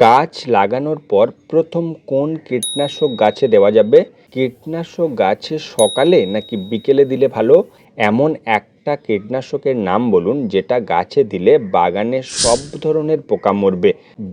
গাছ লাগানোর পর প্রথম কোন কীটনাশক গাছে দেওয়া যাবে? কীটনাশক গাছে সকালে নাকি বিকেলে দিলে ভালো? এমন একটা কীটনাশকের নাম বলুন, যেটা গাছে দিলে বাগানে সব ধরনের পোকা মরবে।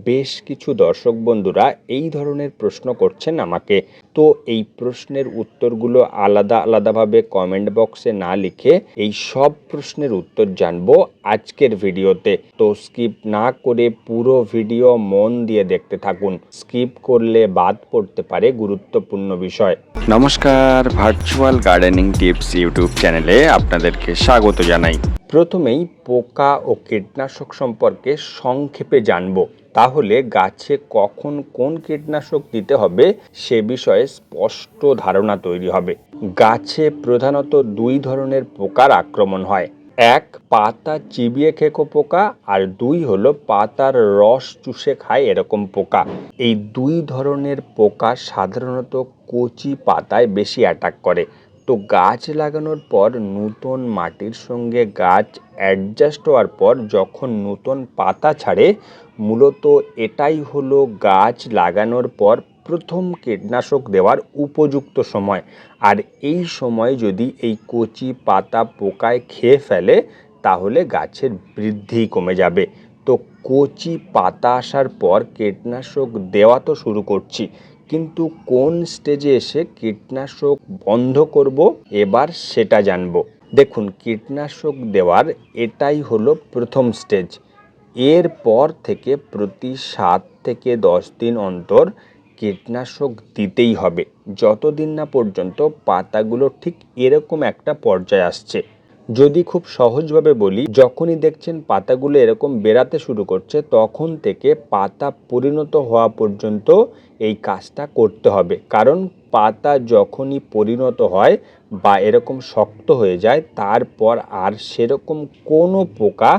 বেশ কিছু দর্শক বন্ধুরা এই ধরনের প্রশ্ন করছেন আমাকে। তো এই প্রশ্নের উত্তরগুলো আলাদা আলাদাভাবে কমেন্ট বক্সে না লিখে এই সব প্রশ্নের উত্তর জানব আজকের ভিডিওতে। তো স্কিপ না করে পুরো ভিডিও মন দিয়ে দেখতে থাকুন। স্কিপ করলে বাদ পড়তে পারে গুরুত্বপূর্ণ বিষয়। নমস্কার ভার্চুয়াল গার্ডেনিং টিপস ইউটিউব চ্যানেলে আপনাদেরকে স্বাগত। জানাই। প্রথমেই পোকা ও কীটনাশক সম্পর্কে সংক্ষেপে জানব। তাহলে গাছে কখন কোন কীটনাশক দিতে হবে সে বিষয়ে স্পষ্ট ধারণা তৈরি হবে। গাছে প্রধানত দুই ধরনের পোকার আক্রমণ হয়। এক, পাতা চিবিয়ে খেকো পোকা, আর দুই হলো পাতার রস চুষে খায় এরকম পোকা। এই দুই ধরনের পোকা সাধারণত কচি পাতায় বেশি অ্যাটাক করে। তো গাছ লাগানোর পর নূতন মাটির সঙ্গে গাছ অ্যাডজাস্ট হওয়ার পর যখন নূতন পাতা ছাড়ে, মূলত এটাই হলো গাছ লাগানোর পর প্রথম কীটনাশক দেওয়ার উপযুক্ত সময়। আর এই সময় যদি এই কচি পাতা পোকায় খেয়ে ফেলে, তাহলে গাছের বৃদ্ধি কমে যাবে। তো কচি পাতা আসার পর কীটনাশক দেওয়া তো শুরু করছি। কিন্তু কোন স্টেজে এসে কীটনাশক বন্ধ করব, এবার সেটা জানব। দেখুন, কীটনাশক দেওয়ার এটাই হলো প্রথম স্টেজ। এরপর থেকে প্রতি সাত থেকে দশ দিন অন্তর কীটনাশক দিতেই হবে। যতদিন না পর্যন্ত পাতাগুলো ঠিক এরকম একটা পর্যায়ে আসছে। যদি খুব সহজভাবে বলি, যখনই দেখছেন পাতাগুলো এরকম বেরাতে শুরু করছে, তখন থেকে পাতা পরিণত হওয়া পর্যন্ত এই কাজটা করতে হবে। কারণ পাতা যখনই পরিণত হয় বা এরকম শক্ত হয়ে যায়, তারপর আর সেরকম কোনো পোকা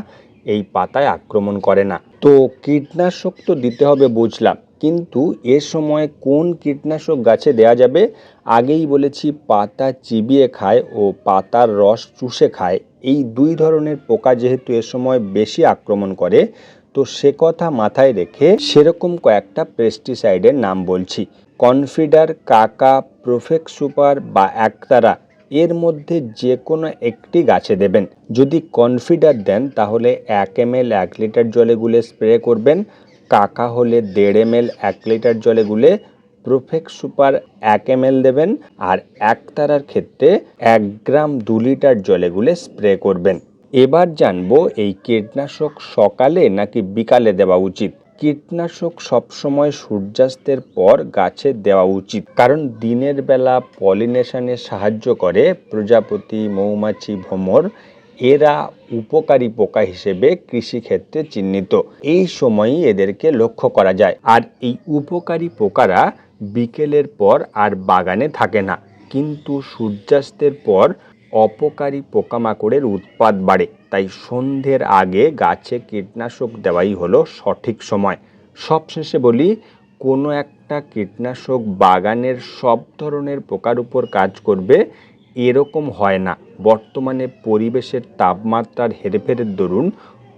এই পাতায় আক্রমণ করে না। তো কীটনাশক তো দিতে হবে, বুঝলাম। কিন্তু এ সময় কোন কীটনাশক গাছে দেয়া যাবে? আগেই বলেছি পাতা চিবিয়ে খায় ও পাতার রস চুষে খায়। এই দুই ধরনের পোকা যেহেতু এ সময় বেশি আক্রমণ করে, তো সে কথা মাথায় রেখে সেরকম কয়েকটা পেস্টিসাইডের নাম বলছি। কনফিডার কাকা প্রোফেক্স সুপার বা একতারা এর মধ্যে যে কোনো একটি গাছে দেবেন। যদি কনফিডার দেন, তাহলে এক এম এক লিটার জলে গুলে স্প্রে করবেন। কাকা হলে দেড় এম এল এক লিটার জলে গুলে প্রোফেক্স সুপার এক এম এল দেবেন আর একতারার ক্ষেত্রে এক গ্রাম দু লিটার জলে গুলে স্প্রে করবেন। এবার জানব এই কীটনাশক সকালে নাকি বিকালে দেওয়া উচিত? কীটনাশক সবসময় সূর্যাস্তের পর গাছে দেওয়া উচিত, কারণ দিনের বেলা পলিনেশনে সাহায্য করে প্রজাপতি, মৌমাছি ভ্রমর এরা উপকারী পোকা হিসেবে কৃষিক্ষেত্রে চিহ্নিত। এই সময়ই এদেরকে লক্ষ্য করা যায়। আর এই উপকারী পোকারা বিকেলের পর আর বাগানে থাকে না। কিন্তু সূর্যাস্তের পর অপকারী পোকামাকড়ের উৎপাদ বাড়ে। তাই সন্ধ্যের আগে গাছে কীটনাশক দেওয়াই হলো সঠিক সময়। সবশেষে বলি, কোনো একটা কীটনাশক বাগানের সব ধরনের পোকার উপর কাজ করবে, এরকম হয় না। বর্তমানে পরিবেশের তাপমাত্রার হেরফেরের দরুন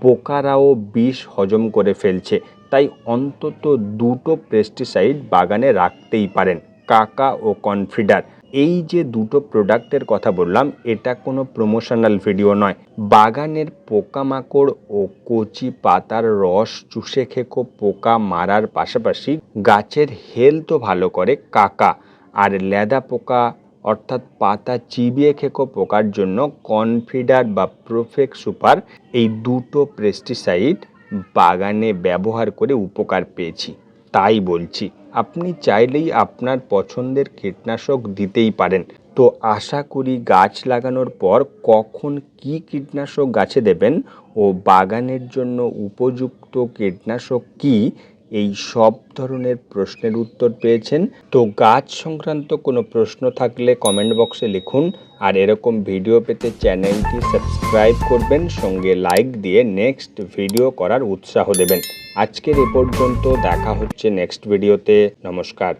পোকারাও বিষ হজম করে ফেলছে। তাই অন্তত দুটো পেস্টিসাইড বাগানে রাখতেই পারেন, কাকা ও কনফিডার এই যে দুটো প্রোডাক্টের কথা বললাম, এটা কোনো প্রমোশনাল ভিডিও নয়। বাগানের পোকামাকড় ও কচি পাতার রস চুষে খেকো পোকা মারার পাশাপাশি গাছের হেলথও ভালো করে, কাকা। আর লেদা পোকা অর্থাৎ পাতা চিবিয়ে খেকো পোকার জন্য কনফিডার বা প্রোফেক সুপার এই দুটো পেস্টিসাইড বাগানে ব্যবহার করে উপকার পেয়েছি। তাই বলছি, আপনি চাইলেই আপনার পছন্দের কীটনাশক দিতেই পারেন। তো আশা করি গাছ লাগানোর পর কখন কি কীটনাশক গাছে দেবেন ও বাগানের জন্য উপযুক্ত কীটনাশক কি এই সব ধরনের প্রশ্নের উত্তর পেয়েছেন। তো গাছ সংক্রান্ত কোনো প্রশ্ন থাকলে কমেন্ট বক্সে লিখুন। আর এরকম ভিডিও পেতে চ্যানেলটি সাবস্ক্রাইব করবেন, সঙ্গে লাইক দিয়ে নেক্সট ভিডিও করার উৎসাহ দেবেন। আজকের এ পর্যন্ত দেখা হচ্ছে নেক্সট ভিডিওতে নমস্কার।